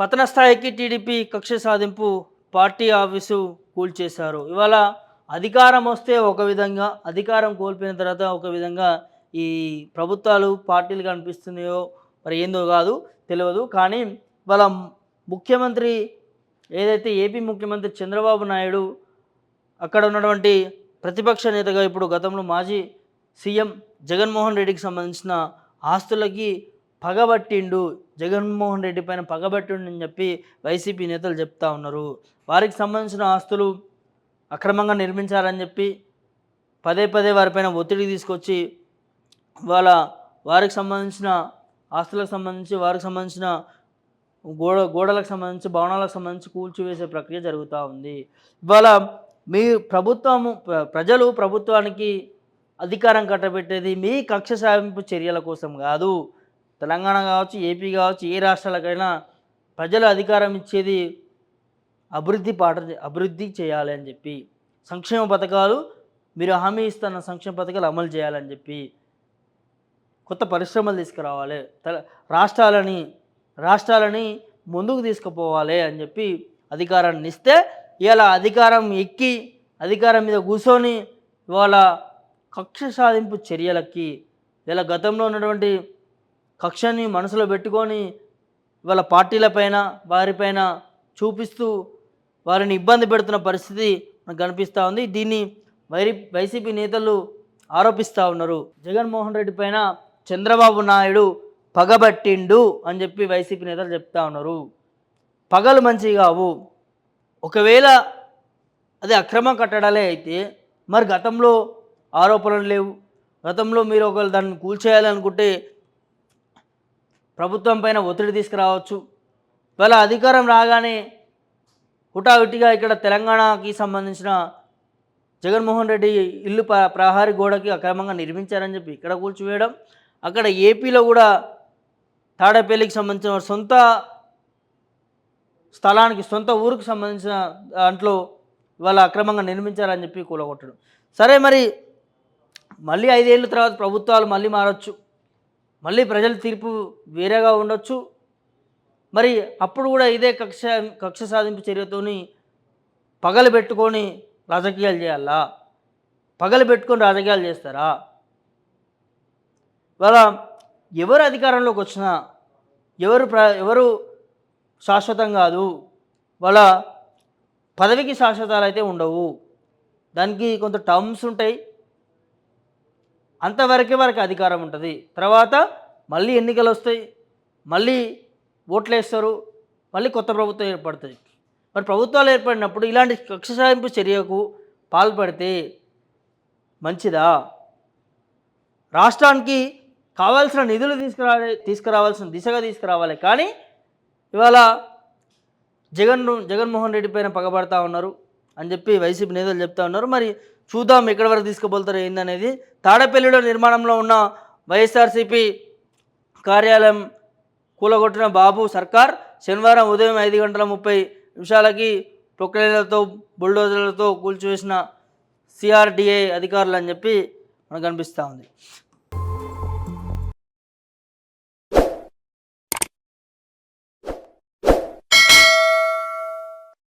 పతన స్థాయికి టీడీపీ కక్ష సాధింపు పార్టీ ఆఫీసు కూల్చేశారు. ఇవాళ అధికారం వస్తే ఒక విధంగా అధికారం కోల్పోయిన తర్వాత ఒక విధంగా ఈ ప్రభుత్వాలు పార్టీలు కనిపిస్తున్నాయో మరి ఏందో కాదు తెలియదు కానీ వాళ్ళ ముఖ్యమంత్రి ఏదైతే ఏపీ ముఖ్యమంత్రి చంద్రబాబు నాయుడు అక్కడ ఉన్నటువంటి ప్రతిపక్ష నేతగా ఇప్పుడు గతంలో మాజీ సీఎం జగన్మోహన్ రెడ్డికి సంబంధించిన ఆస్తులకి పగబట్టిండు. జగన్మోహన్ రెడ్డి పైన పగబట్టిండు అని చెప్పి వైసీపీ నేతలు చెప్తా ఉన్నారు. వారికి సంబంధించిన ఆస్తులు అక్రమంగా నిర్మించారని చెప్పి పదే పదే వారిపైన ఒత్తిడి తీసుకొచ్చి వాళ్ళ వారికి సంబంధించిన ఆస్తులకు సంబంధించి వారికి సంబంధించిన గోడ గోడలకు సంబంధించి భవనాలకు సంబంధించి కూల్చివేసే ప్రక్రియ జరుగుతూ ఉంది. ఇవాళ మీ ప్రభుత్వము ప్రజలు ప్రభుత్వానికి అధికారం కట్టబెట్టేది మీ కక్ష సాధింపు చర్యల కోసం కాదు. తెలంగాణ కావచ్చు ఏపీ కావచ్చు ఏ రాష్ట్రాలకైనా ప్రజలు అధికారం ఇచ్చేది అభివృద్ధి పాట అభివృద్ధి చేయాలి అని చెప్పి సంక్షేమ పథకాలు మీరు హామీ ఇస్తున్న సంక్షేమ పథకాలు అమలు చేయాలని చెప్పి కొత్త పరిశ్రమలు తీసుకురావాలి రాష్ట్రాలని రాష్ట్రాలని ముందుకు తీసుకుపోవాలి అని చెప్పి అధికారాన్ని ఇస్తే ఇవాళ అధికారం ఎక్కి అధికారం మీద కూర్చొని ఇవాళ కక్ష సాధింపు చర్యలకి ఇలా గతంలో ఉన్నటువంటి కక్షని మనసులో పెట్టుకొని వాళ్ళ పార్టీలపైన వారిపైన చూపిస్తూ వారిని ఇబ్బంది పెడుతున్న పరిస్థితి మనకు కనిపిస్తూ ఉంది. దీన్ని వైరి వైసీపీ నేతలు ఆరోపిస్తూ ఉన్నారు. జగన్మోహన్ రెడ్డి పైన చంద్రబాబు నాయుడు పగబట్టిండు అని చెప్పి వైసీపీ నేతలు చెప్తా ఉన్నారు. పగలు మంచివి కావు. ఒకవేళ అది అక్రమ కట్టడాలే అయితే మరి గతంలో ఆరోపణలు లేవు. గతంలో మీరు ఒకవేళ దాన్ని కూల్చేయాలనుకుంటే ప్రభుత్వం పైన ఒత్తిడి తీసుకురావచ్చు. ఇవాళ అధికారం రాగానే హుటాహుటిగా ఇక్కడ తెలంగాణకి సంబంధించిన జగన్మోహన్ రెడ్డి ఇల్లు ప్ర ప్రహారీ గోడకి అక్రమంగా నిర్మించారని చెప్పి ఇక్కడ కూల్చివేయడం అక్కడ ఏపీలో కూడా తాడేపల్లికి సంబంధించిన సొంత స్థలానికి సొంత ఊరికి సంబంధించిన దాంట్లో ఇవాళ అక్రమంగా నిర్మించారని చెప్పి కూలగొట్టడం. సరే మరి మళ్ళీ ఐదేళ్ళ తర్వాత ప్రభుత్వాలు మళ్ళీ మారచ్చు. మళ్ళీ ప్రజల తీర్పు వేరేగా ఉండొచ్చు. మరి అప్పుడు కూడా ఇదే కక్ష కక్ష సాధింపు చర్యతోని పగలు పెట్టుకొని రాజకీయాలు చేయాలా? పగలు పెట్టుకొని రాజకీయాలు చేస్తారా? ఇవాళ ఎవరు అధికారంలోకి వచ్చినా ఎవరు ప్ర ఎవరు శాశ్వతం కాదు. వాళ్ళ పదవికి శాశ్వతాలు అయితే ఉండవు. దానికి కొంత టర్మ్స్ ఉంటాయి. అంతవరకే వారికి అధికారం ఉంటుంది. తర్వాత మళ్ళీ ఎన్నికలు వస్తాయి. మళ్ళీ ఓట్లు వేస్తారు. మళ్ళీ కొత్త ప్రభుత్వం ఏర్పడుతుంది. మరి ప్రభుత్వాలు ఏర్పడినప్పుడు ఇలాంటి కక్ష సాధింపు చర్యకు పాల్పడితే మంచిదా? రాష్ట్రానికి కావాల్సిన నిధులు తీసుకురా తీసుకురావాల్సిన దిశగా తీసుకురావాలి. కానీ ఇవాళ జగన్ జగన్మోహన్ రెడ్డి పైన పగబడతా ఉన్నారు అని చెప్పి వైసీపీ నేతలు చెప్తా ఉన్నారు. మరి చూద్దాం ఎక్కడి వరకు తీసుకుపోతారు ఏందనేది. తాడపల్లిలో నిర్మాణంలో ఉన్న వైఎస్ఆర్సీపీ కార్యాలయం కూలగొట్టిన బాబు సర్కార్ శనివారం ఉదయం ఐదు గంటల ముప్పై నిమిషాలకి ప్రొక్లైన్లతో బుల్డోజర్లతో కూల్చివేసిన సిఆర్డిఏ అధికారులు అని చెప్పి మనకు కనిపిస్తూ ఉంది.